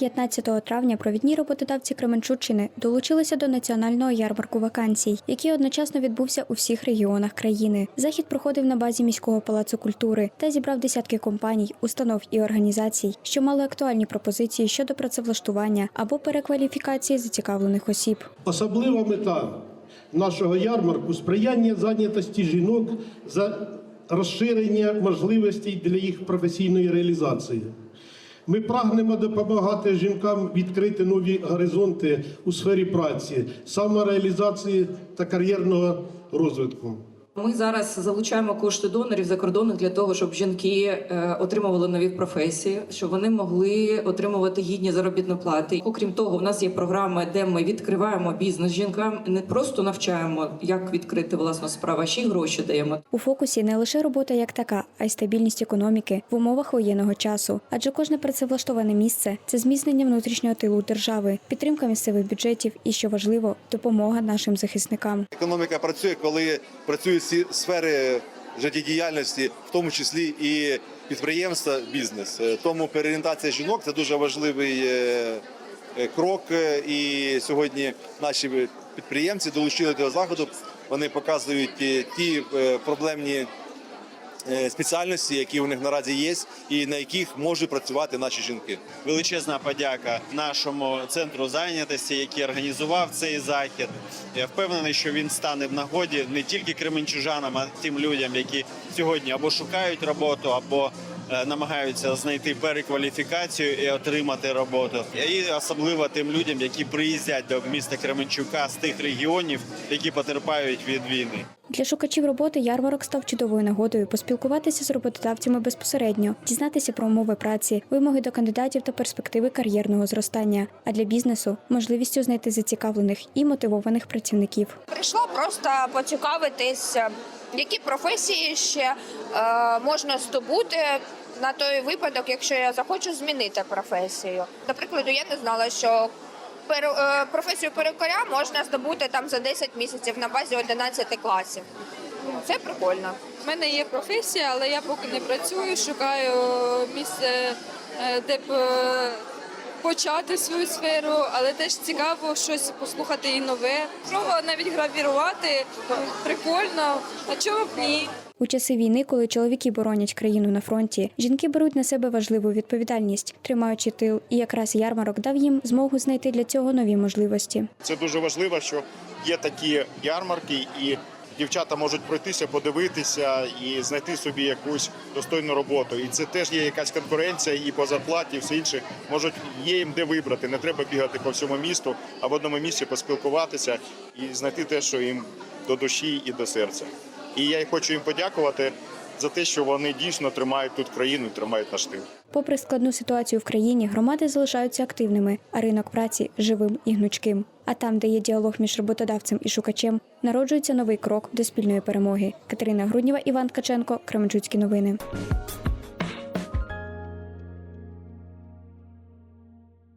15 травня провідні роботодавці Кременчуччини долучилися до національного ярмарку вакансій, який одночасно відбувся у всіх регіонах країни. Захід проходив на базі міського палацу культури та зібрав десятки компаній, установ і організацій, що мали актуальні пропозиції щодо працевлаштування або перекваліфікації зацікавлених осіб. Особлива мета нашого ярмарку сприяння зайнятості жінок за розширення можливостей для їх професійної реалізації. Ми прагнемо допомагати жінкам відкрити нові горизонти у сфері праці, самореалізації та кар'єрного розвитку. Ми зараз залучаємо кошти донорів закордонних для того, щоб жінки е, отримували нові професії, щоб вони могли отримувати гідні заробітні плати. Окрім того, у нас є програми, де ми відкриваємо бізнес жінкам, не просто навчаємо, як відкрити власну справу, а ще й гроші даємо. У фокусі не лише робота як така, а й стабільність економіки в умовах воєнного часу. Адже кожне працевлаштоване місце це зміцнення внутрішнього тилу держави, підтримка місцевих бюджетів і, що важливо, допомога нашим захисникам. Економіка працює, коли працюють всі сфери життєдіяльності, в тому числі і підприємства, бізнес. Е, Тому переорієнтація жінок це дуже важливий е, е, крок. І сьогодні наші підприємці долучили до заходу. Вони показують ті проблемні спеціальності, які у них наразі є, і на яких можуть працювати наші жінки. Величезна подяка нашому центру зайнятості, який організував цей захід. Я впевнений, що він стане в нагоді не тільки кременчужанам, а тим людям, які сьогодні або шукають роботу, або е, намагаються знайти перекваліфікацію і отримати роботу. І особливо тим людям, які приїздять до міста Кременчука з тих регіонів, які потерпають від війни. Для шукачів роботи ярмарок став чудовою нагодою поспілкуватися з роботодавцями безпосередньо, дізнатися про умови праці, вимоги до кандидатів та перспективи кар'єрного зростання. А для бізнесу можливістю знайти зацікавлених і мотивованих працівників. Прийшла просто поцікавитись, е, які професії ще е, можна здобути на той випадок, якщо я захочу змінити професію. До прикладу, я не знала, що перу- е, професію перукаря можна здобути там за 10 місяців на базі 11 класів. Це прикольно. У мене є професія, але я поки не працюю, шукаю місце, е, де б почати свою сферу, але теж цікаво щось послухати і нове. Пробувала навіть гравірувати, прикольно, а чому б ні? У часи війни, коли чоловіки боронять країну на фронті, жінки беруть на себе важливу відповідальність, тримаючи тил, і якраз ярмарок дав їм змогу знайти для цього нові можливості. Це дуже важливо, що є такі ярмарки, і дівчата можуть пройтися, подивитися і знайти собі якусь достойну роботу. І це теж є якась конкуренція і по зарплаті, і все інше. Можуть є їм де вибрати. Не треба бігати по всьому місту, а в одному місці поспілкуватися і знайти те, що їм до душі і до серця. І я хочу їм подякувати за те, що вони дійсно тримають тут країну, тримають наш тил. Попри складну ситуацію в країні, громади залишаються активними, а ринок праці живим і гнучким. А там, де є діалог між роботодавцем і шукачем, народжується новий крок до спільної перемоги. Катерина Грудніва, Іван Ткаченко, Кременчуцькі новини.